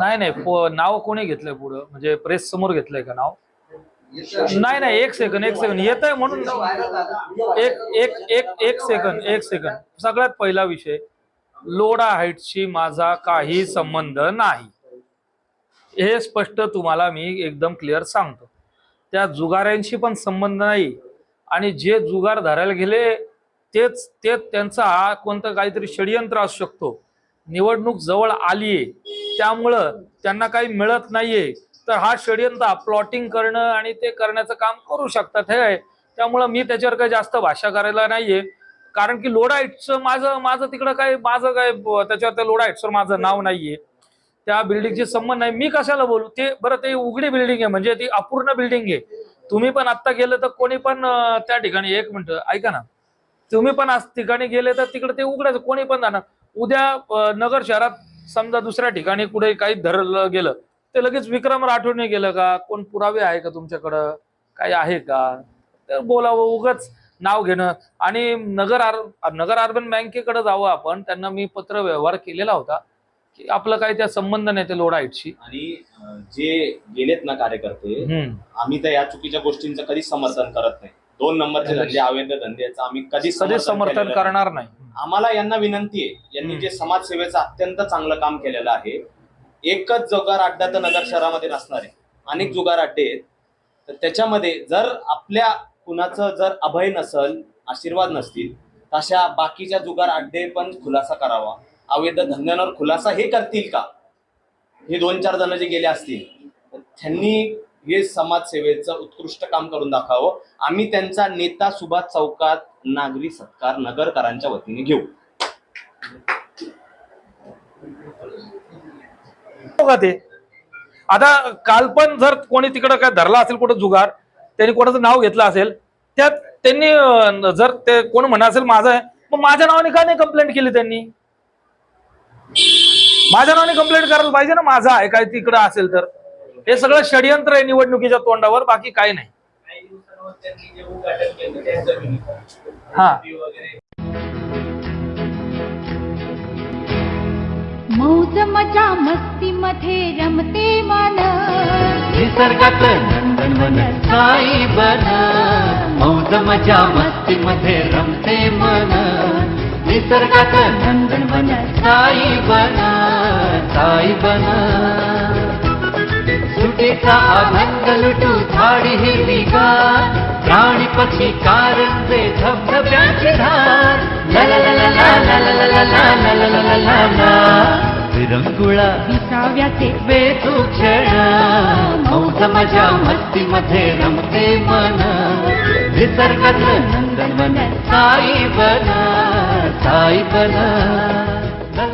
नाही नाही नाव कोणी घेतलंय पुढं? म्हणजे प्रेस समोर घेतलंय का नाव? नाही नाही एक सेकंड एक सेकंड येत आहे म्हणून एक एक एक एक सेकंड एक सेकंड सगळ्यात पहिला विषय लोडा हाईटशी माझा काही संबंध नाही. हे स्पष्ट तुम्हाला मी एकदम क्लिअर सांगतो. त्या जुगाऱ्यांशी पण संबंध नाही. आणि जे जुगार धरायला गेले तेच तेच त्यांचा कोणतं काहीतरी षडयंत्र असू शकतो. निवडणूक जवळ आलीये. त्यामुळं त्यांना काही मिळत नाहीये. तर हा षडयंत्र प्लॉटिंग करणं आणि ते करण्याचं काम करू शकतात हे आहे. त्यामुळं मी त्याच्यावर काही जास्त भाषा करायला नाहीये. कारण की लोडाईटचं माझं माझं तिकडं काय माझं काय त्याच्यावर त्या लोडाईटचं माझं नाव नाहीये. त्या बिल्डिंगची संबंध नाही. मी कशाला बोलू? ते बरं ते उघडी बिल्डिंग आहे. म्हणजे ती अपूर्ण बिल्डिंग आहे. तुम्ही पण आत्ता गेलं तर कोणी पण त्या ठिकाणी एक मिनिट ऐका ना. तुम्ही पण आज ठिकाणी गेले तर तिकडे ते उघडायचं कोणी पण जाणार. उद्या नगर शहरात समजा दुसऱ्या ठिकाणी कुठे काही धरलं गेलं ते लगेच विक्रम राठोडने गेलं का? कोण पुरावे आहे का तुमच्याकडं? काही आहे का? तर बोलावं उगाच नाव घेणं. आणि नगर आर नगर अर्बन बँकेकडे जावं आपण. त्यांना मी पत्र व्यवहार केलेला होता की आपलं काही त्या संबंध नाही ते लोडाईटशी आणि जे गेलेत ना कार्यकर्ते. आम्ही तर या चुकीच्या गोष्टींचं कधीच समर्थन करत नाही. दोन नंबरचे धंदे अवैध धंदे याचं आम्ही कधीच कधीच समर्थन. करणार नाही. आम्हाला यांना विनंती आहे यांनी. जे समाजसेवेचं अत्यंत चांगलं काम केलेलं आहे एकच जुगार अड्डा तर नगर शहरामध्ये नसणार आहे. अनेक जुगार अड्डे आहेत. तर त्याच्यामध्ये जर आपल्या कुणाचं जर अभय नसल आशीर्वाद नसतील तर अशा बाकीच्या जुगार अड्डे पण खुलासा करावा. अवैध धंद्यांवर खुलासा हे करतील का? हे दोन चार जण जे गेले असतील तर त्यांनी हे समाजसेवेचं उत्कृष्ट काम करून दाखवावं. आम्ही त्यांचा नेता सुभाष चौकात नागरी सत्कार नगरकरांच्या वतीने घेऊ. हो का ते? आता काल पण जर कोणी तिकडं काय धरला असेल कुठं जुगार त्यांनी कोणाचं नाव घेतलं असेल त्यात त्यांनी जर ते कोण म्हणा असेल माझं आहे मग माझ्या नावाने का नाही कंप्लेंट केली त्यांनी? माझ्या नावाने कंप्लेंट करायला पाहिजे ना माझा आहे काय तिकडं असेल तर. हे सगळं षडयंत्र आहे निवडणुकीच्या तोंडावर बाकी काही नाही. हा. वगैरे मौज मजा मस्ती मध्ये रमते मन. निसर्गात नंदनवन साई बन. मौज मजा मस्ती मध्ये रमते मन. निसर्गात नंदनवन साई बन. साई बन. गंगेचा आनंद लुटू झाडी हिरवी गार प्राणी पक्षी कारंजे धबधब्यांची धार विरंगुळा विसाव्याचे वेधू क्षण मौज मजा मस्तीमध्ये रमते मन निसर्गात नंदनवन साई बना साई बन